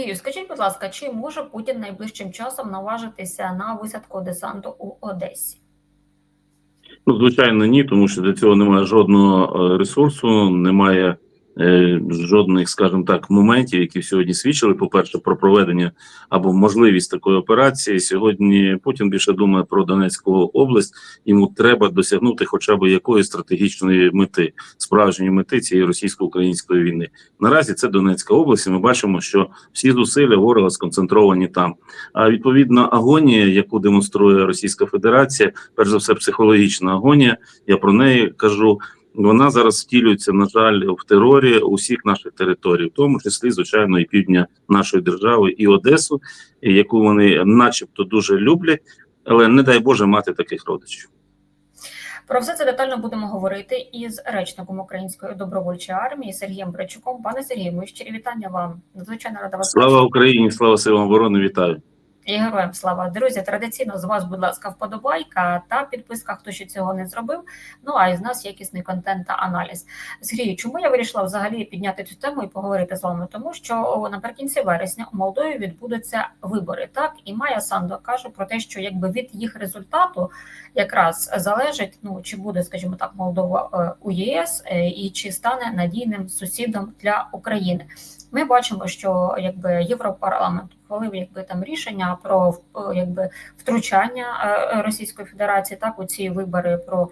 Сергію, скажіть, будь ласка, чи може Путін найближчим часом наважитися на висадку десанту у Одесі? Ну, звичайно, ні, тому що для цього немає жодного е, ресурсу, немає е, жодних, скажімо так, моментів, які сьогодні свідчили. По-перше, про проведення або можливість такої операції. Сьогодні Путін більше думає про Донецьку область. Йому треба досягнути хоча б якоїсь стратегічної мети, справжньої мети цієї російсько-української війни. Наразі це Донецька область. і Ми бачимо, що всі зусилля ворога сконцентровані там. А відповідно, агонія, яку демонструє Російська Федерація, перш за все, психологічна агонія. Я про неї кажу. Вона зараз втілюється, на жаль, в терорі усіх наших територій, в тому числі, звичайно, і півдня нашої держави, і Одесу, яку вони, начебто, дуже люблять, але не дай Боже мати таких родичів. Про все це детально будемо говорити із речником Української добровольчої армії Сергієм Брачуком. Пане Сергію, мої щирі вітання вам. Надзвичайно рада вас Слава. Україні, слава силам оборони, вітаю. І героям слава. Друзі, традиційно з вас, будь ласка, вподобайка та підписка, хто ще цього не зробив. Ну а із нас якісний контент та аналіз. Сергію, чому я вирішила взагалі підняти цю тему і поговорити з вами? Тому що наприкінці вересня у Молдові відбудуться вибори. Так і Майя Сандо каже про те, що якби від їх результату якраз залежить, ну чи буде, скажімо так, Молдова е, у ЄС е, і чи стане надійним сусідом для України. Ми бачимо, що якби Європарламент ухвалив якби там рішення про е, якби втручання е, Російської Федерації так у ці вибори про.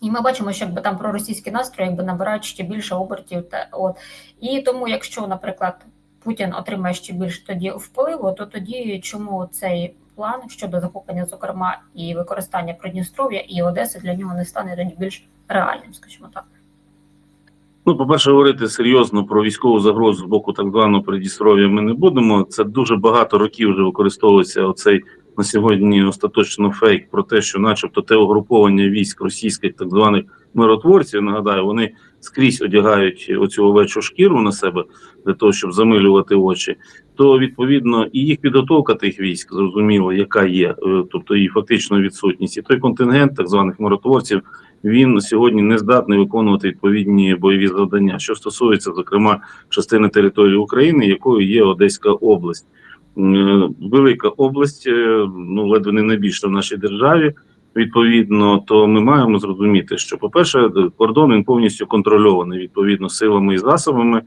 І ми бачимо, що якби там проросійські настрої якби набирають ще більше обертів. Та от і тому, якщо, наприклад, Путін отримає ще більш тоді впливу, то тоді чому цей план щодо захоплення, зокрема, і використання Придністров'я і Одеси для нього не стане більш реальним, скажімо так. Ну, по-перше, говорити серйозно про військову загрозу з боку так званого Придністров'я ми не будемо. Це дуже багато років вже використовується оцей на сьогодні остаточно фейк про те, що, начебто, те угруповання військ російських так званих миротворців, нагадаю, вони скрізь одягають оцю овечу шкіру на себе для того, щоб замилювати очі. То відповідно і їх підготовка тих військ зрозуміло, яка є, е, тобто її фактична відсутність, і той контингент так званих миротворців він сьогодні не здатний виконувати відповідні бойові завдання. Що стосується, зокрема, частини території України, якою є Одеська область, велика область, е, ну ледве не найбільша в нашій державі. Відповідно, то ми маємо зрозуміти, що, по-перше, кордон він повністю контрольований відповідно силами і засобами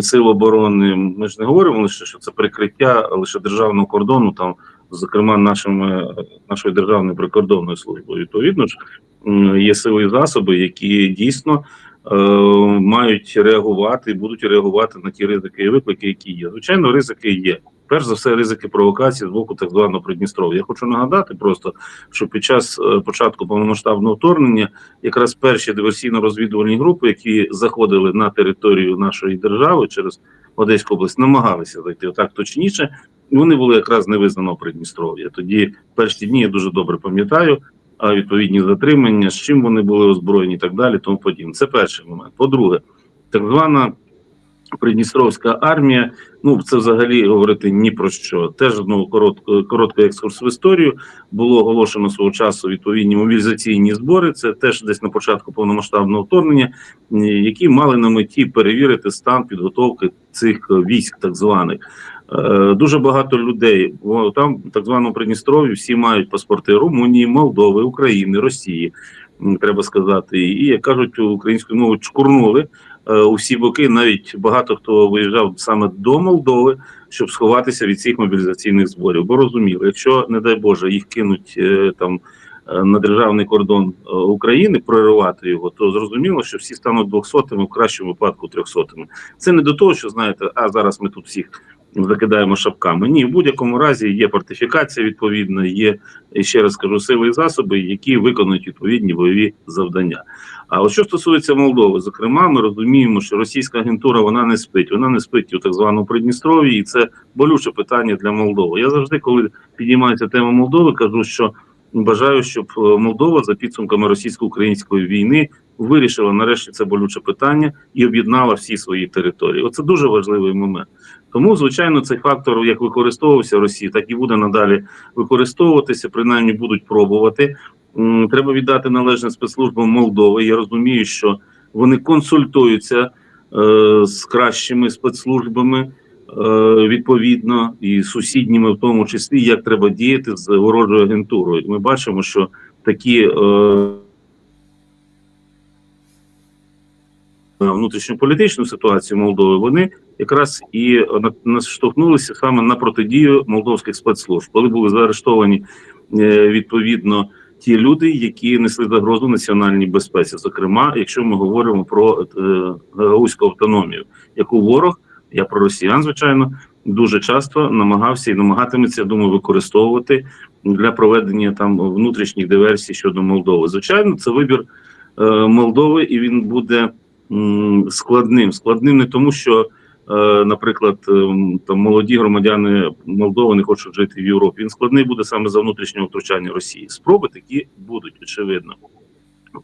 сил оборони. Ми ж не говоримо лише, що це прикриття лише державного кордону, там, зокрема, нашими нашою державною прикордонною службою. Відповідно ж, є сили засоби, які дійсно е, мають реагувати і будуть реагувати на ті ризики і виклики, які є. Звичайно, ризики є. Перш за все, ризики провокації з боку так званого Придністров'я. Я хочу нагадати просто, що під час е, початку повномасштабного вторгнення якраз перші диверсійно-розвідувальні групи, які заходили на територію нашої держави через Одеську область, намагалися зайти отак точніше. Вони були якраз не визнано Придністров'я. Тоді перші дні я дуже добре пам'ятаю. Відповідні затримання, з чим вони були озброєні, і так далі, тому подібне. Це перший момент. По-друге, так звана Придністровська армія. Ну це взагалі говорити ні про що. Теж ну коротко короткий екскурс в історію було оголошено свого часу відповідні мобілізаційні збори. Це теж десь на початку повномасштабного вторгнення, які мали на меті перевірити стан підготовки цих військ, так званих. Е, Дуже багато людей там, так званому Придністров'ї, всі мають паспорти Румунії, Молдови, України, Росії. Треба сказати, і як кажуть українською мовою чкурнули е, у всі боки. Навіть багато хто виїжджав саме до Молдови, щоб сховатися від цих мобілізаційних зборів. Бо розуміли, якщо не дай Боже їх кинуть е, там е, на державний кордон України, проривати його, то зрозуміло, що всі стануть двохсотими, в кращому випадку трьохсотими. Це не до того, що знаєте, а зараз ми тут всіх закидаємо шапками. Ні, в будь-якому разі є фортифікація відповідна, є ще раз кажу, сили і засоби, які виконують відповідні бойові завдання. А от що стосується Молдови, зокрема, ми розуміємо, що російська агентура вона не спить, вона не спить у так званому Придністров'ї, і це болюче питання для Молдови. Я завжди, коли підіймається тема Молдови, кажу, що бажаю, щоб е, Молдова за підсумками російсько-української війни вирішила нарешті це болюче питання і об'єднала всі свої території. Оце дуже важливий момент. Тому, звичайно, цей фактор, як використовувався в Росії, так і буде надалі використовуватися, принаймні будуть пробувати. Треба віддати належне спецслужбам Молдови. Я розумію, що вони консультуються е, з кращими спецслужбами. Відповідно і сусідніми, в тому числі, як треба діяти з ворожою агентурою. Ми бачимо, що такі е, внутрішньополітичну ситуацію Молдови вони якраз і наштовхнулися саме на протидію молдовських спецслужб, коли були заарештовані е, відповідно ті люди, які несли загрозу національній безпеці. Зокрема, якщо ми говоримо про е, гагаузьку автономію, яку ворог, я про росіян, звичайно, дуже часто намагався і намагатиметься, я думаю, використовувати для проведення там внутрішніх диверсій щодо Молдови. Звичайно, це вибір е, Молдови, і він буде м, складним. Складним не тому, що, е, наприклад, ем, там молоді громадяни Молдови не хочуть жити в Європі. Він складний буде саме за внутрішнього втручання Росії. Спроби такі будуть, очевидно.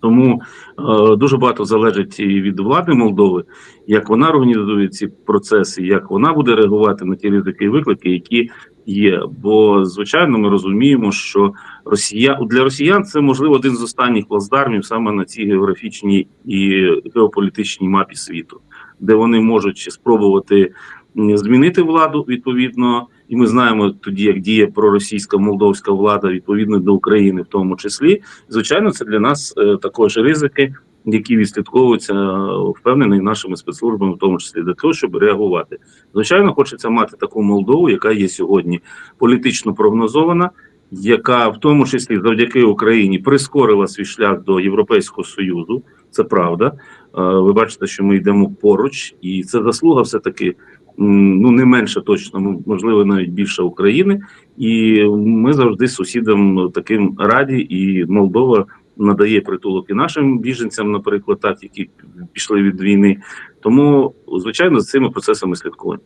Тому е, дуже багато залежить і від влади Молдови, як вона організує ці процеси, як вона буде реагувати на ті ризики і виклики, які є. Бо звичайно, ми розуміємо, що Росія для росіян це можливо один з останніх плацдармів саме на цій географічній і геополітичній мапі світу, де вони можуть спробувати змінити владу відповідно. І ми знаємо тоді, як діє проросійська молдовська влада відповідно до України, в тому числі. Звичайно, це для нас е, також ризики, які відслідковуються е, впевнений нашими спецслужбами, в тому числі для того, щоб реагувати. Звичайно, хочеться мати таку Молдову, яка є сьогодні політично прогнозована, яка в тому числі завдяки Україні прискорила свій шлях до Європейського союзу. Це правда. Е, Ви бачите, що ми йдемо поруч, і це заслуга все таки. Ну, не менше точно, можливо, навіть більше України, і ми завжди сусідам таким раді, і Молдова надає притулок і нашим біженцям, наприклад, так які пішли від війни. Тому, звичайно, з цими процесами слідкуємо.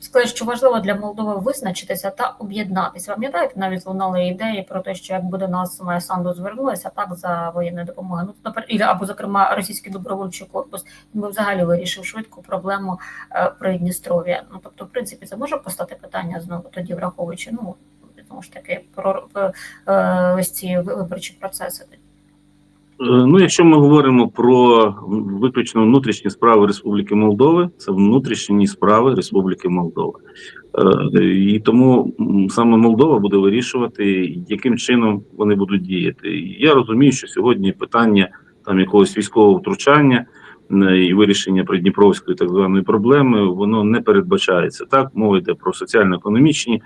Сказали, що важливо для Молдови визначитися та об'єднатися. Пам'ятаєте, навіть лунали ідеї про те, що якби до нас моя Санду звернулася так за воєнною допомогою. Ну наприклад, і- або зокрема російський добровольчий корпус, він би взагалі вирішив швидко проблему е, Придністров'я. Ну тобто, в принципі, це може постати питання знову тоді, враховуючи ну знову ж таки про е, ось ці виборчі процеси. Е, Ну, якщо ми говоримо про виключно внутрішні справи Республіки Молдови, це внутрішні справи Республіки Молдова. Е, І тому саме Молдова буде вирішувати, яким чином вони будуть діяти. Я розумію, що сьогодні питання там якогось військового втручання е, і вирішення придніпровської так званої проблеми, воно не передбачається. Так, мова йде про соціально-економічні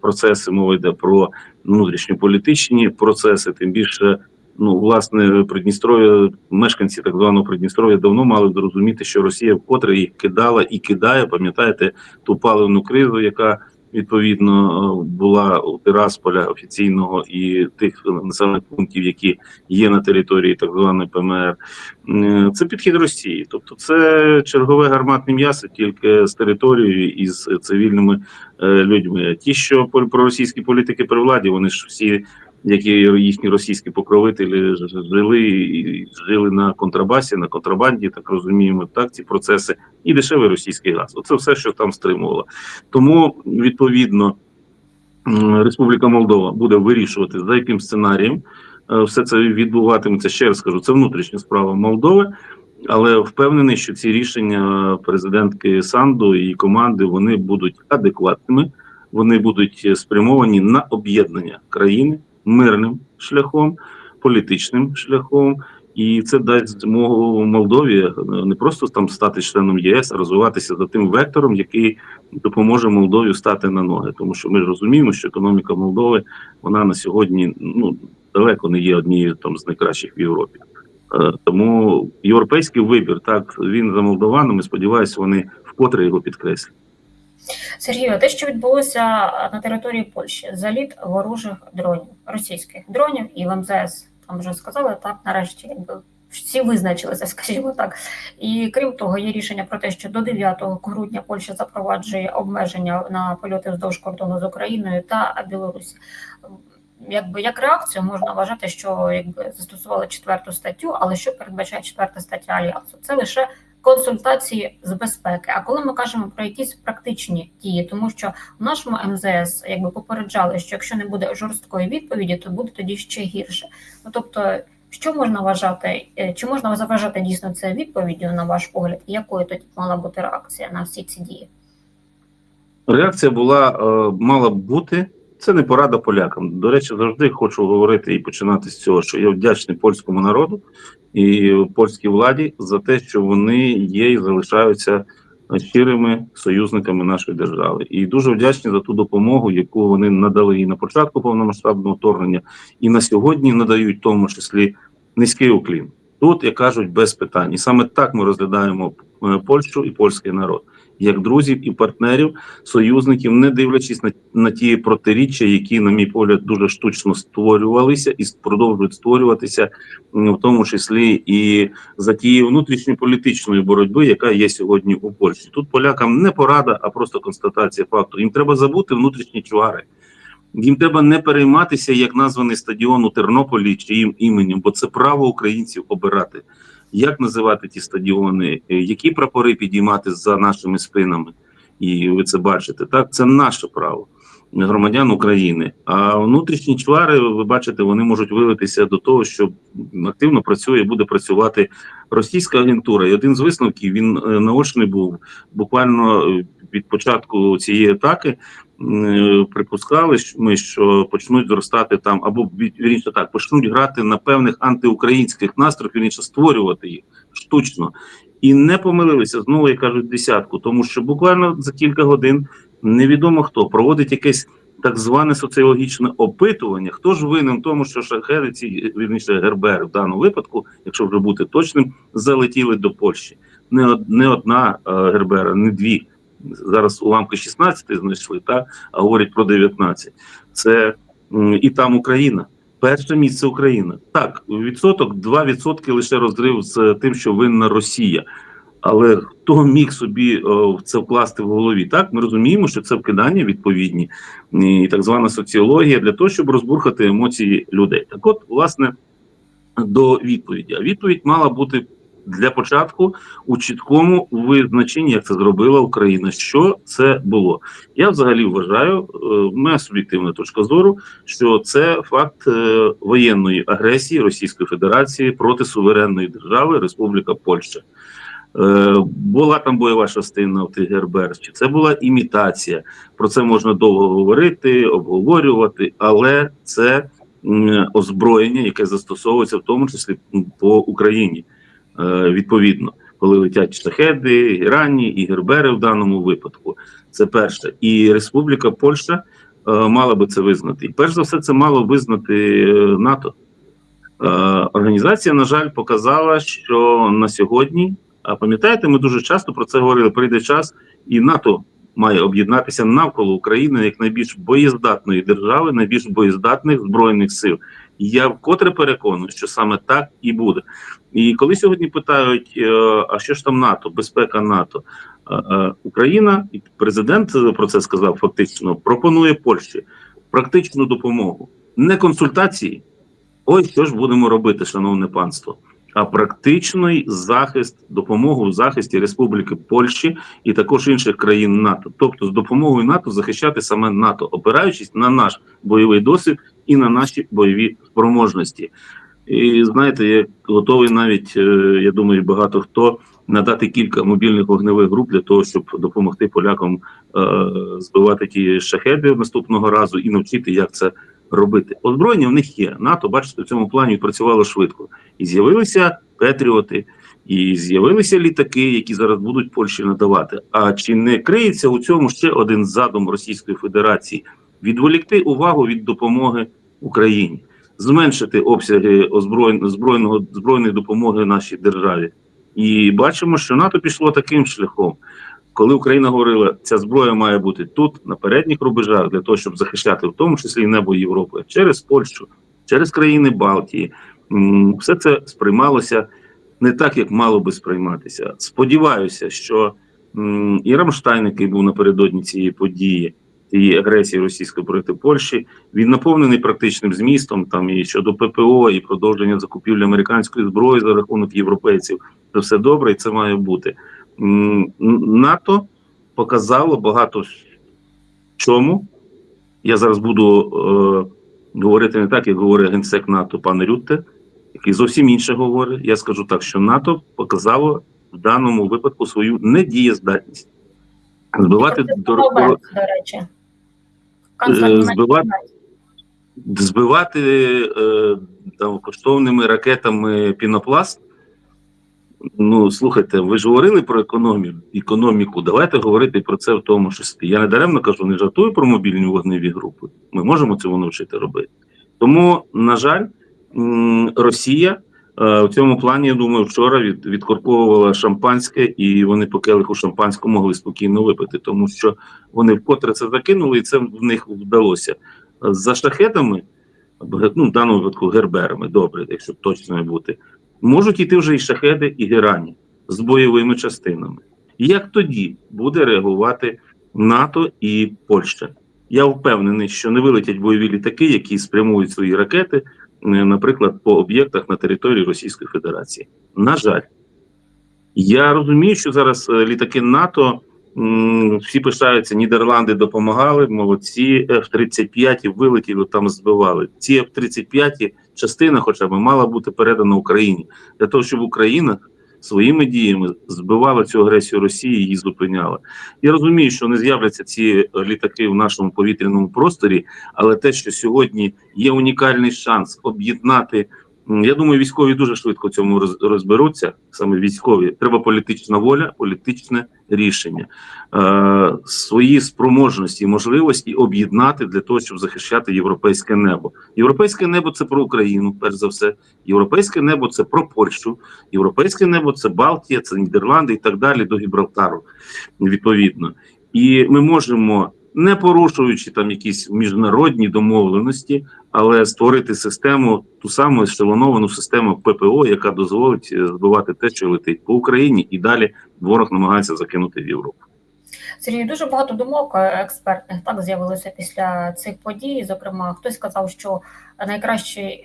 процеси, мова йде про внутрішньополітичні процеси, тим більше. Ну, власне, Придністров'я, мешканці так званого Придністров'я давно мали зрозуміти, що Росія вкотре їх кидала і кидає. Пам'ятаєте ту паливну кризу, яка відповідно була у Тирасполя офіційного і тих населених пунктів, які є на території так званої ПМР. Це підхід Росії, тобто це чергове гарматне м'ясо тільки з територією і з цивільними е, людьми. Ті, що проросійські політики при владі, вони ж всі які їхні російські покровителі жили і жили на контрабасі, на контрабанді, так розуміємо, так ці процеси, і дешевий російський газ. Оце все, що там стримувало. Тому відповідно Республіка Молдова буде вирішувати за яким сценарієм е, все це відбуватиметься. Ще раз кажу, це внутрішня справа Молдови. Але впевнений, що ці рішення президентки Санду і команди вони будуть адекватними, вони будуть спрямовані на об'єднання країни мирним шляхом, політичним шляхом, і це дасть змогу Молдові е, не просто там стати членом ЄС, а розвиватися за тим вектором, який допоможе Молдові стати на ноги. Тому що ми розуміємо, що економіка Молдови вона на сьогодні ну далеко не є однією там з найкращих в Європі. Е, Тому європейський вибір так він за молдованами. Сподіваюся, вони вкотре його підкреслять. Сергію, те, що відбулося на території Польщі, заліт ворожих дронів, російських дронів і в МЗС там вже сказали так, нарешті, якби всі визначилися, скажімо так. І крім того, є рішення про те, що до 9 грудня Польща запроваджує обмеження на польоти вздовж кордону з Україною та Білорусі. Якби як реакцію можна вважати, що якби застосували четверту статтю, але що передбачає четверта стаття альянсу? Це лише консультації з безпеки. А коли ми кажемо про якісь практичні дії, тому що в нашому МЗС якби попереджали, що якщо не буде жорсткої відповіді, то буде тоді ще гірше. Ну тобто, що можна вважати, е, чи можна заважати дійсно це відповіддю, на ваш погляд, і якою тоді мала бути реакція на всі ці дії? Реакція була е, мала б бути. Це не порада полякам. До речі, завжди хочу говорити і починати з цього, що я вдячний польському народу і польській владі за те, що вони є і залишаються щирими союзниками нашої держави. І дуже вдячні за ту допомогу, яку вони надали і на початку повномасштабного вторгнення, і на сьогодні надають, в тому числі низький уклін. Тут, як кажуть, без питань. І саме так ми розглядаємо е, Польщу і польський народ як друзів і партнерів, союзників, не дивлячись на, на ті протиріччя, які, на мій погляд, дуже штучно створювалися і продовжують створюватися, в тому числі і за тією внутрішньополітичною боротьби, яка є сьогодні у Польщі. Тут полякам не порада, а просто констатація факту. Їм треба забути внутрішні чвари. Їм треба не перейматися, як названий стадіон у Тернополі чи їм іменем, бо це право українців обирати. Як називати ті стадіони, е, які прапори підіймати за нашими спинами, і ви це бачите. Так, це наше право громадян України. А внутрішні чвари, ви бачите, вони можуть вилитися до того, що активно працює, буде працювати російська агентура. І один з висновків він е, наочний був буквально е, від початку цієї атаки. е, Припускали ми, що почнуть зростати там, або вірніше так, почнуть грати на певних антиукраїнських настроїв, вірніше створювати їх штучно. І не помилилися знову, як кажуть, десятку, тому що буквально за кілька годин невідомо хто проводить якесь так зване соціологічне опитування. Хто ж винен тому, що шахеди ці вірніше гербери в даному випадку, якщо вже бути точним, залетіли до Польщі. Не, од- не одна е, гербера, не дві. Зараз уламки 16 знайшли, та а говорять про 19. Це і там Україна. Перше місце Україна. Так, відсоток, 2% лише розрив з тим, що винна Росія. Але хто міг собі о, це вкласти в голові? Так, ми розуміємо, що це вкидання відповідні і так звана соціологія для того, щоб розбурхати емоції людей. Так, от, власне, до відповіді. А відповідь мала бути для початку у чіткому визначенні, як це зробила Україна. Що це було? Я взагалі вважаю, е, моя суб'єктивна точка зору, що це факт е, воєнної агресії Російської Федерації проти суверенної держави Республіка Польща. Е, була там бойова частина в чи це була імітація. Про це можна довго говорити, обговорювати, але це озброєння, яке застосовується в тому числі по Україні. Е, відповідно, коли летять шахеди, і ранні, і гербери в даному випадку. Це перше. І Республіка Польща е, мала би це визнати. І перш за все, це мало визнати НАТО. Організація, на жаль, показала, що на сьогодні, а пам'ятаєте, ми дуже часто про це говорили. Прийде час, і НАТО має об'єднатися навколо України як найбільш боєздатної держави, найбільш боєздатних збройних сил. Я вкотре переконаний, що саме так і буде. І коли сьогодні питають, е, а що ж там НАТО, безпека НАТО, Е, е, Україна і президент про це сказав фактично, пропонує Польщі практичну допомогу, не консультації. Ось що ж будемо робити, шановне панство, а практичний захист, допомогу в захисті Республіки Польщі і також інших країн НАТО. Тобто, з допомогою НАТО захищати саме НАТО, опираючись на наш бойовий досвід і на наші бойові спроможності. І знаєте, я готовий навіть, е, я думаю, багато хто надати кілька мобільних вогневих груп для того, щоб допомогти полякам е, збивати ті шахеди наступного разу і навчити, як це робити. Озброєння в них є. НАТО, бачите, в цьому плані працювало швидко. І з'явилися Петріоти, і з'явилися літаки, які зараз будуть Польщі надавати. А чи не криється у цьому ще один задум Російської Федерації відволікти увагу від допомоги Україні? Зменшити обсяги озброєн- збройної допомоги нашій державі, і бачимо, що НАТО пішло таким шляхом. Коли Україна говорила, ця зброя має бути тут, на передніх рубежах, для того, щоб захищати, в тому числі і небо Європи, через Польщу, через країни Балтії, все це сприймалося не так, як мало би сприйматися. Сподіваюся, що і Рамштайн, який був напередодні цієї події, цієї агресії російської проти Польщі, він наповнений практичним змістом там і щодо ППО, і продовження закупівлі американської зброї за рахунок європейців. Це все добре, і це має бути. НАТО показало багато чому. Я зараз буду е, говорити не так, як говорить генсек НАТО пан Рютте, який зовсім інше говорить. Я скажу так, що НАТО показало в даному випадку свою недієздатність. Збивати це до, речі. Е, збивати- збивати е, там коштовними ракетами пінопласт. Ну, слухайте, ви ж говорили про економію, економіку. Давайте говорити про це в тому числі. Я не даремно кажу, не жартую про мобільні вогневі групи. Ми можемо цього навчити робити. Тому, на жаль, Росія е, в цьому плані, я думаю, вчора від, відкорковувала шампанське, і вони по келиху шампанського могли спокійно випити, тому що вони вкотре це закинули, і це в них вдалося. За шахетами, ну, в даному випадку герберами, добре, якщо точно бути, можуть йти вже і шахеди, і герані з бойовими частинами. Як тоді буде реагувати НАТО і Польща? Я впевнений, що не вилетять бойові літаки, які спрямують свої ракети, е, наприклад, по об'єктах на території Російської Федерації. На жаль, я розумію, що зараз е, літаки НАТО всі пишаються, Нідерланди допомагали, молодці, F-35 вилетіли, там збивали. Ці F-35 частина, хоча б мала бути передана Україні для того, щоб Україна своїми діями збивала цю агресію Росії і її зупиняла. Я розумію, що не з'являться ці літаки в нашому повітряному просторі, але те, що сьогодні є унікальний шанс об'єднати. Я думаю, військові дуже швидко цьому роз- розберуться. Саме військові треба політична воля, політичне рішення, е, свої спроможності можливості об'єднати для того, щоб захищати європейське небо. Європейське небо це про Україну, перш за все. Європейське небо це про Польщу. Європейське небо це Балтія, це Нідерланди і так далі до Гібралтару. Відповідно, і ми можемо, не порушуючи там якісь міжнародні домовленості, але створити систему, ту саму ешелоновану систему ППО, яка дозволить е, збивати те, що летить по Україні, і далі ворог намагається закинути в Європу. Сергій, дуже багато думок е, експертних так з'явилося після цих подій. Зокрема, хтось сказав, що найкраще,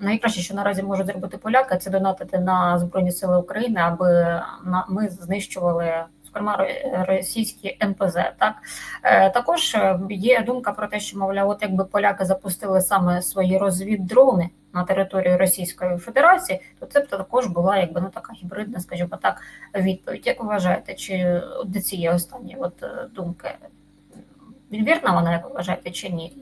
найкраще, що наразі можуть зробити поляки, це донатити на Збройні Сили України, аби ми знищували. Зокрема, російські НПЗ. Так Е, також е, є думка про те, що мовляв, от якби поляки запустили саме свої розвіддрони на території Російської Федерації, то це б також була якби ну така гібридна, скажімо так, відповідь. Як ви вважаєте, чи до цієї останні от думки вірна вона, як ви вважаєте, чи ні?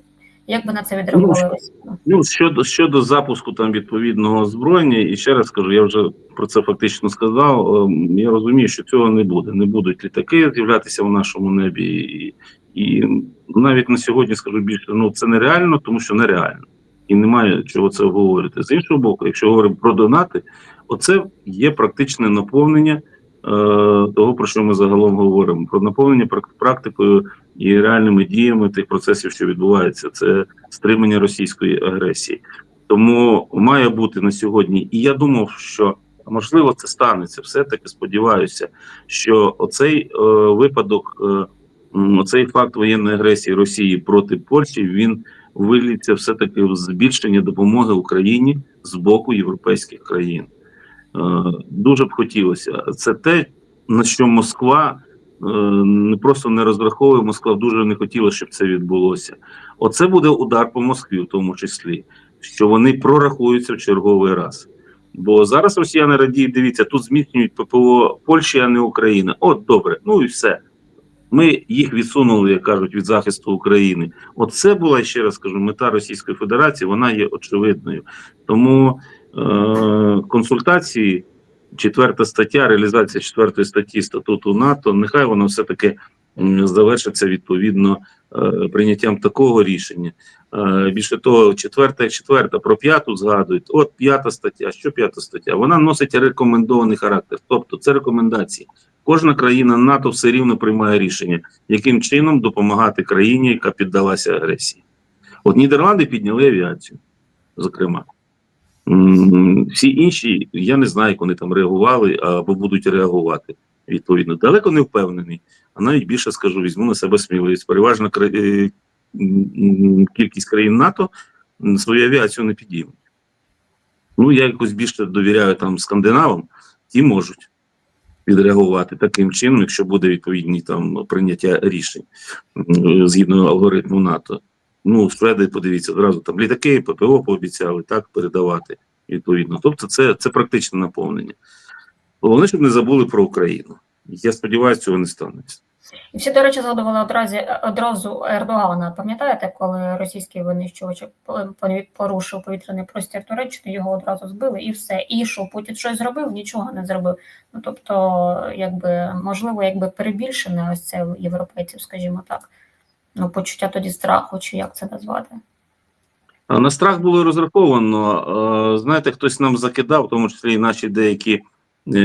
Як би на це відреагували Росія? Ну щодо щодо запуску там відповідного озброєння, і ще раз скажу, я вже про це фактично сказав. ем, Я розумію, що цього не буде. Не будуть літаки з'являтися в нашому небі, і, і навіть на сьогодні скажу більше, ну це нереально, тому що нереально. І немає чого це обговорити. З іншого боку, якщо говоримо про донати, оце є практичне наповнення того, про що ми загалом говоримо: про наповнення прак- практикою і реальними діями тих процесів, що відбуваються, це стримання російської агресії. Тому має бути на сьогодні, і я думав, що можливо це станеться. Все таки сподіваюся, що оцей е, випадок, е, м, оцей факт воєнної агресії Росії проти Польщі, він виліться все таки в збільшення допомоги Україні з боку європейських країн. Е, дуже б хотілося. Це те, на що Москва е, не просто не розраховує. Москва дуже не хотіла, щоб це відбулося. Оце буде удар по Москві, в тому числі, що вони прорахуються в черговий раз. Бо зараз росіяни радіють, дивіться, тут зміцнюють ППО Польщі, а не Україна. От добре, ну і все. Ми їх відсунули, як кажуть, від захисту України. Оце була ще раз кажу, мета Російської Федерації. Вона є очевидною. Тому консультації, четверта стаття, реалізація четвертої статті статуту НАТО. Нехай воно все таки завершиться відповідно е, прийняттям такого рішення. Е, Більше того, четверта і четверта про п'яту згадують. От п'ята стаття. Що п'ята стаття? Вона носить рекомендований характер, тобто це рекомендації. Кожна країна НАТО все рівно приймає рішення, яким чином допомагати країні, яка піддалася агресії. От Нідерланди підняли авіацію, зокрема. Всі інші, я не знаю, як вони там реагували або будуть реагувати. Відповідно, далеко не впевнений, а навіть більше скажу, візьму на себе сміливість. Переважна е, кількість країн НАТО свою авіацію не підіймуть. Ну, я якось більше довіряю там скандинавам, ті можуть відреагувати таким чином, якщо буде відповідні там прийняття рішень згідно алгоритму НАТО. Ну, шведи, подивіться, одразу там літаки, ППО пообіцяли так передавати відповідно. Тобто, це, це практичне наповнення. Головне, щоб не забули про Україну. Я сподіваюся, цього не станеться. І всі, до речі, згадували одразу, одразу Ердогана. Пам'ятаєте, коли російський винищувач порушив повітряний простір Туреччини, його одразу збили і все. І що Путін щось зробив? Нічого не зробив. Ну тобто, якби можливо, якби перебільшене ось це європейців, скажімо так. Ну, почуття тоді страху, чи як це назвати? На страх було розраховано. Е, Знаєте, хтось нам закидав, в тому числі і наші деякі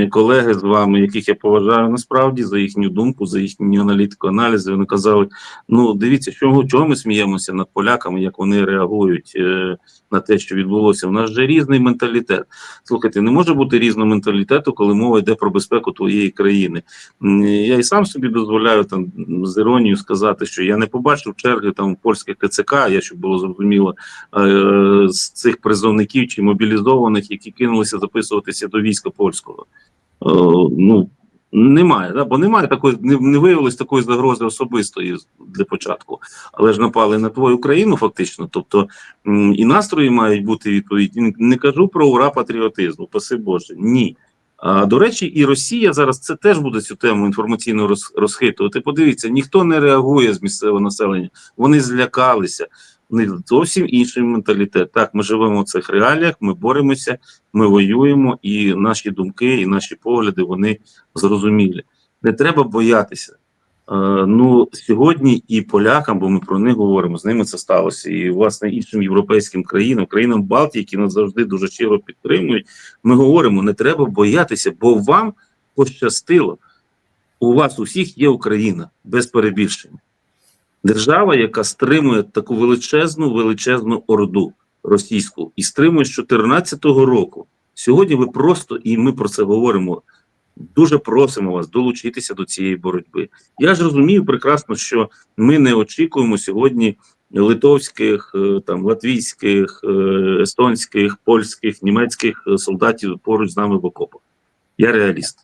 колеги з вами, яких я поважаю насправді за їхню думку, за їхню аналітику, аналізи. Вони казали: ну дивіться, чого, чого ми сміємося над поляками, як вони реагують е, на те, що відбулося. У нас же різний менталітет. Слухайте, не може бути різного менталітету, коли мова йде про безпеку твоєї країни. Я і сам собі дозволяю там з іронією сказати, що я не побачив черги там польських ТЦК, я щоб було зрозуміло е, з цих призовників чи мобілізованих, які кинулися записуватися до війська польського. Е, ну немає, да? бо немає такої, не, не виявилось такої загрози особистої для початку, але ж напали на твою країну, фактично. Тобто і настрої мають бути відповідні. Не кажу про ура патріотизму, паси Боже, ні. А до речі, і Росія зараз це теж буде цю тему інформаційно роз, розхитувати. Подивіться, ніхто не реагує з місцевого населення, вони злякалися. Них зовсім інший менталітет. Так, ми живемо в цих реаліях, ми боремося, ми воюємо, і наші думки, і наші погляди вони зрозумілі. Не треба боятися. Е, ну сьогодні і полякам, бо ми про них говоримо, з ними це сталося, і власне іншим європейським країнам, країнам Балтії, які нас завжди дуже щиро підтримують. Ми говоримо: не треба боятися, бо вам пощастило. У вас усіх є Україна без перебільшення. Держава, яка стримує таку величезну, величезну орду російську і стримує з 2014 року. Сьогодні ви просто, і ми про це говоримо, дуже просимо вас долучитися до цієї боротьби. Я ж розумію прекрасно, що ми не очікуємо сьогодні литовських, е, там латвійських, е, естонських, польських, німецьких е, солдатів поруч з нами в окопах. Я реаліст.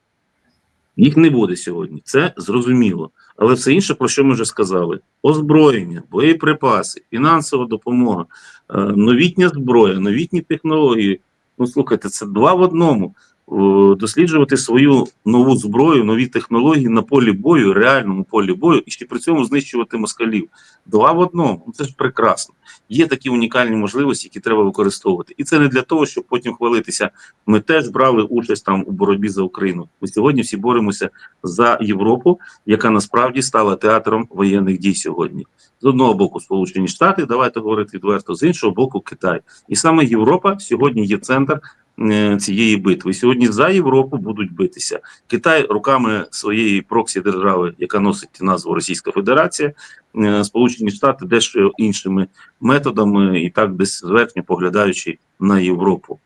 Їх не буде сьогодні. Це зрозуміло. Але все інше, про що ми вже сказали: озброєння, боєприпаси, фінансова допомога, е, новітня зброя, новітні технології. Ну слухайте, це два в одному. О, Досліджувати свою нову зброю, нові технології на полі бою, реальному полі бою, і ще при цьому знищувати москалів. Два в одному. Ну, Це ж прекрасно. Є такі унікальні можливості, які треба використовувати. І це не для того, щоб потім хвалитися. Ми теж брали участь там у боротьбі за Україну. Ми сьогодні всі боремося за Європу, яка насправді стала театром воєнних дій сьогодні. З одного боку, Сполучені Штати, давайте говорити відверто, з іншого боку, Китай. І саме Європа сьогодні є центр е, цієї битви. Сьогодні за Європу будуть битися. Китай руками своєї проксі держави, яка носить назву Російська Федерація, е, Сполучені Штати дещо іншими методами, і так десь зверхньо поглядаючи на Європу,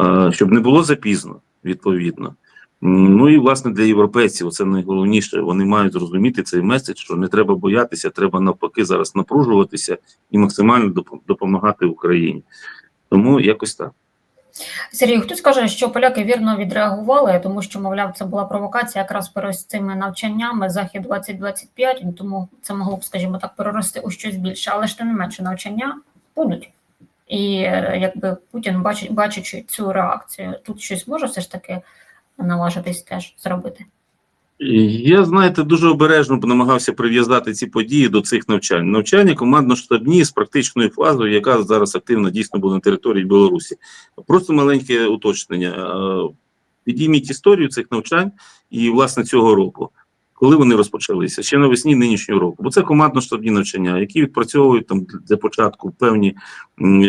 Е, щоб не було запізно, відповідно. Ну і власне для європейців це найголовніше. Вони мають зрозуміти цей меседж, що не треба боятися, треба навпаки зараз напружуватися і максимально допомагати Україні. Тому якось так. Сергій, хтось каже, що поляки вірно відреагували, тому що, мовляв, це була провокація якраз перед цими навчаннями захід 2025, і тому це могло б, скажімо так, перерости у щось більше, але ж тим не менше навчання будуть. І е, якби Путін, бачить, бачачи цю реакцію, тут щось може все ж таки наважитись теж зробити. Я, знаєте, дуже обережно намагався прив'язати ці події до цих навчань. Навчання командно-штабні з практичною фазою, яка зараз активно дійсно буде на території Білорусі. Просто маленьке уточнення. Е, Підійміть історію цих навчань і, власне, цього року. Коли вони розпочалися? Ще навесні нинішнього року. Бо це командно-штабні навчання, які відпрацьовують там для початку певні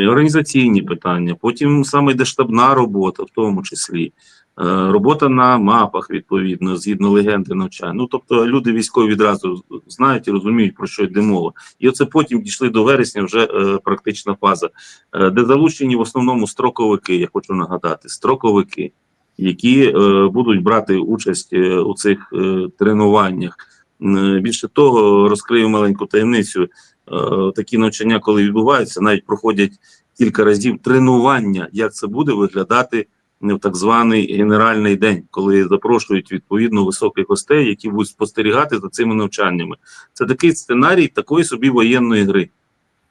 організаційні питання, потім саме йде штабна робота, в тому числі. Е, Робота на мапах, відповідно, згідно легенди навчання. Ну тобто люди військові відразу знають і розуміють, про що йде мова. І оце потім дійшли до вересня вже е, практична фаза, е, де залучені в основному строковики, я хочу нагадати, строковики, які е, будуть брати участь е, у цих е, тренуваннях. Е, Більше того, розкрию маленьку таємницю. Е, такі навчання, коли відбуваються, навіть проходять кілька разів тренування, як це буде виглядати в так званий генеральний день, коли запрошують відповідно високих гостей, які будуть спостерігати за цими навчаннями. Це такий сценарій такої собі воєнної гри.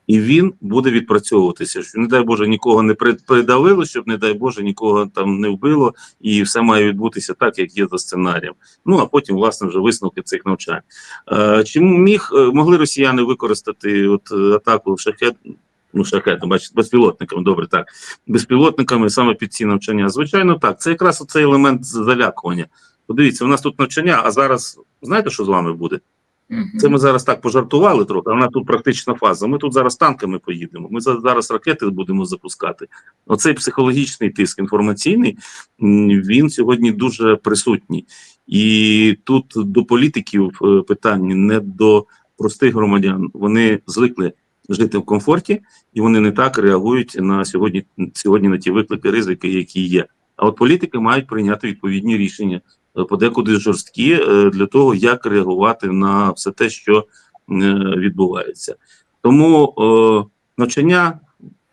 і він буде відпрацьовуватися. Що не дай Боже нікого не при- придавило, щоб не дай Боже нікого там не вбило, і все має відбутися так, як є за сценарієм. Ну а потім, власне, вже висновки цих навчань. Е, чи міг е, могли росіяни використати от атаку шахет? Ну, шахети, бачите, безпілотниками, добре, так. Безпілотниками саме під ці навчання. Звичайно, так. Це якраз оцей елемент залякування. Подивіться, у нас тут навчання, а зараз знаєте, що з вами буде? Це ми зараз так пожартували трохи, вона тут практична фаза. Ми тут зараз танками поїдемо. Ми зараз ракети будемо запускати. Оцей психологічний тиск інформаційний він сьогодні дуже присутній. І тут до політиків е, питання не до простих громадян. Вони звикли жити в комфорті, і вони не так реагують на сьогодні, сьогодні на ті виклики, ризики, які є. А от політики мають прийняти відповідні рішення е, подекуди жорсткі е, для того, як реагувати на все те, що е, відбувається. Тому навчання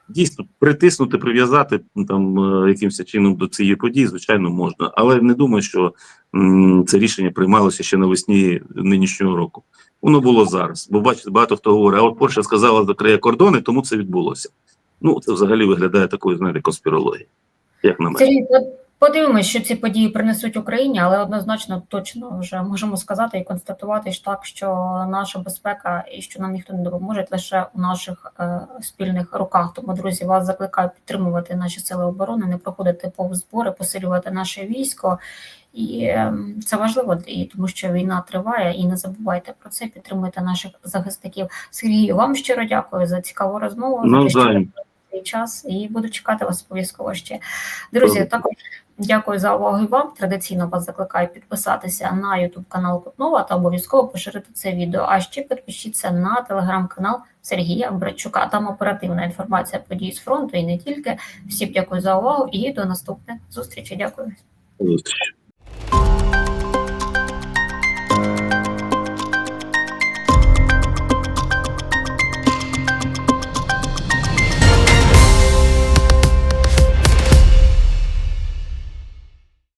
дійсно притиснути, прив'язати там якимось чином до цієї події, звичайно, можна, але не думаю, що це рішення приймалося ще навесні нинішнього року. Воно було зараз. Бо бачите, багато хто говорить, а от Польща сказала, закриє кордони, тому це відбулося. Ну, це взагалі виглядає такою, знаєте, конспірологією, як на мене. Подивимось, що ці події принесуть Україні, але однозначно точно вже можемо сказати і констатувати ж так, що наша безпека і що нам ніхто не допоможе лише у наших е, спільних руках. Тому, друзі, вас закликаю підтримувати наші сили оборони, не проходити повз збори, посилювати наше військо. І е, це важливо, і тому що війна триває, і не забувайте про це. Підтримуйте наших захисників. Сергію, вам щиро дякую за цікаву розмову. за ви Навзаєм. цей час і буду чекати вас обов'язково ще. Друзі, Добре. також дякую за увагу і вам. Традиційно вас закликаю підписатися на YouTube канал Кутнова та обов'язково поширити це відео. А ще підпишіться на телеграм-канал Сергія Брачука. Там оперативна інформація подій з фронту і не тільки. Всім дякую за увагу і до наступних зустрічей. Дякую.